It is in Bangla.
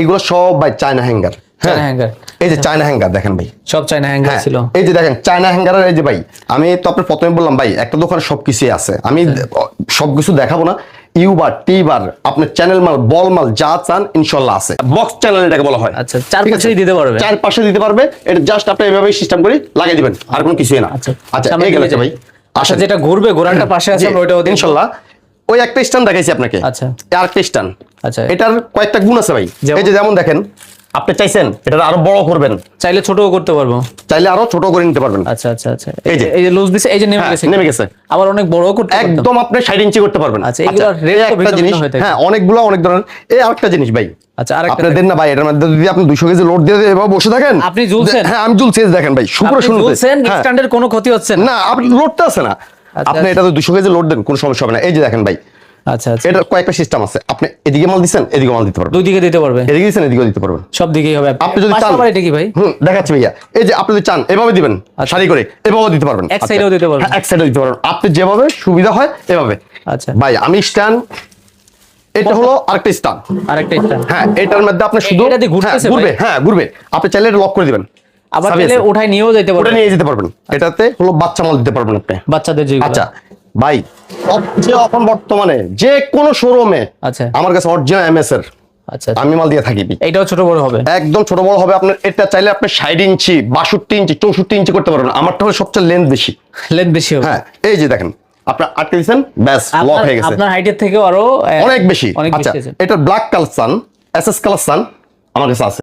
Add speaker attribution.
Speaker 1: এগুলো সব ভাই চায়না হ্যাঙ্গার
Speaker 2: চায়না হ্যাঙ্গার
Speaker 1: এই যে চায়না হ্যাঙ্গার দেখেন ভাই।
Speaker 2: সব চাইনা হ্যাঙ্গার
Speaker 1: হ্যাঁ,
Speaker 2: ছিল।
Speaker 1: এই যে দেখেন চায়না হ্যাঙ্গারের এই যে ভাই আমি তো আপনার প্রথমে বললাম ভাই একটা দোকানে সবকিছুই আছে। আমি সবকিছু দেখাবো না। ইউবার টিবার আপনার চ্যানেল মাল বল মাল যা চান ইনশাল্লাহ আছে। বক্স চ্যানেল এটাকে বলা হয়।
Speaker 2: আচ্ছা, চার দিতে পারবে?
Speaker 1: চার পাশে দিতে পারবে। এটা জাস্ট আপনি এভাবে সিস্টেম করে লাগিয়ে দিবেন। আর কোনো কিছুই না।
Speaker 2: আচ্ছা।
Speaker 1: আচ্ছা এই গেল ভাই।
Speaker 2: আচ্ছা যেটা ঘুরবে ঘোরানটা পাশে আছে দিই
Speaker 1: ইনশাল্লাহ। ওই একটা স্ট্যান্ড দেখাইছি আপনাকে।
Speaker 2: আচ্ছা।
Speaker 1: আর একটা
Speaker 2: আচ্ছা।
Speaker 1: এটার কয়েকটা গুণ আছে ভাই। এই যে যেমন দেখেন আপনি চাইছেন এটা আরও বড় করবেন।
Speaker 2: চাইলে ছোটও করতে পারব।
Speaker 1: চাইলে আরও ছোট করে নিতে পারবেন।
Speaker 2: আচ্ছা আচ্ছা আচ্ছা।
Speaker 1: এই যে।
Speaker 2: এই যে লুজ দিছে এই যে নেমে
Speaker 1: হ্যাঁ,
Speaker 2: গেছে।
Speaker 1: নেমে গেছে।
Speaker 2: আবার অনেক বড়ও করতে
Speaker 1: একদম আপনি ষাট ইঞ্চি করতে পারবেন।
Speaker 2: আচ্ছা, rate
Speaker 1: এই
Speaker 2: তো
Speaker 1: একটা
Speaker 2: ভিন্ন
Speaker 1: জিনিস
Speaker 2: হয়ে
Speaker 1: অনেকগুলো অনেক ধরনের। এই আরেকটা জিনিস ভাই।
Speaker 2: আচ্ছা, আরেকটা
Speaker 1: আপনি দেন না ভাই এটার মধ্যে যদি আপনি দুশো কেজি লোড দিয়ে দিয়ে এভাবে বসে থাকেন।
Speaker 2: আপনি ঝুলছেন?
Speaker 1: হ্যাঁ আমি ঝুলছি দেখেন ভাই শুক্র
Speaker 2: আপনি
Speaker 1: শুনতে
Speaker 2: বলছেন স্ট্যান্ডের কোনো ক্ষতি হচ্ছে না।
Speaker 1: না আপনি লোডটা আছে না।
Speaker 2: আচ্ছা,
Speaker 1: আপনি এটা তো দুশো কেজি লোড দেন কোনো সমস্যা হবে না। এই যে দেখেন ভাই
Speaker 2: আচ্ছা আচ্ছা।
Speaker 1: এটার কয়েকটা সিস্টেম আছে। আপনি এদিকে মাল দিচ্ছেন এদিকে মাল দিতে পারবেন।
Speaker 2: দুই দিকে দিতে পারবে।
Speaker 1: এদিকে দিচ্ছেন এদিকেও দিতে পারবেন।
Speaker 2: সব দিকেই হবে।
Speaker 1: আপনি যদি চান
Speaker 2: এটা কি ভাই?
Speaker 1: হুম দেখাচ্ছি ভাইয়া। এই যে আপনি যদি চান এভাবে দিবেন সারি করে এভাবে দিতে পারবেন।
Speaker 2: এক সাইডেও দিতে পারবেন।
Speaker 1: হ্যাঁ, এক সাইডেও দিতে পারবেন। আপনি যেভাবে সুবিধা হয় এভাবে।
Speaker 2: আচ্ছা।
Speaker 1: ভাই আমি স্ট্যান্ড এটা হলো আরেকটা স্ট্যান্ড
Speaker 2: আরেকটা এটা
Speaker 1: হ্যাঁ এটার মধ্যে আপনি শুধু
Speaker 2: এটা
Speaker 1: হ্যাঁ, ঘুরবে হ্যাঁ ঘুরবে। আপনি চাইলে এটা লক করে দিবেন।
Speaker 2: আবার চাইলে
Speaker 1: আছে।
Speaker 2: নিয়েও যেতে
Speaker 1: ওটা নিয়ে যেতে পারবেন। এটাতে হলো বাচ্চা মাল দিতে পারবেন আপনি।
Speaker 2: বাচ্চাদের যেগুলো
Speaker 1: আচ্ছা ভাই সবচেয়ে এখন বর্তমানে যে কোনো শোরুমে
Speaker 2: আচ্ছা।
Speaker 1: আমার কাছে অরিজিনাল এমএস এর।
Speaker 2: আচ্ছা আচ্ছা।
Speaker 1: আমি মাল দিয়ে থাকি
Speaker 2: এইটাও ছোট বড় হবে?
Speaker 1: একদম ছোট বড় হবে। আপনার এটা চাইলে আপনি ষাট ইঞ্চি বাষট্টি ইঞ্চি চৌষট্টি ইঞ্চি করতে পারবেন। আমারটা হলো সবচেয়ে লেন্থ বেশি।
Speaker 2: লেন্থ বেশি হবে।
Speaker 1: হ্যাঁ এই যে দেখেন আপনার আটকে দিচ্ছেন ব্যাস লক হয়ে গেছে।
Speaker 2: আপনার হাইটের থেকেও আরও
Speaker 1: অনেক বেশি। আচ্ছা এটা ব্ল্যাক কালার সান এস এস কালার সান আমার কাছে আছে।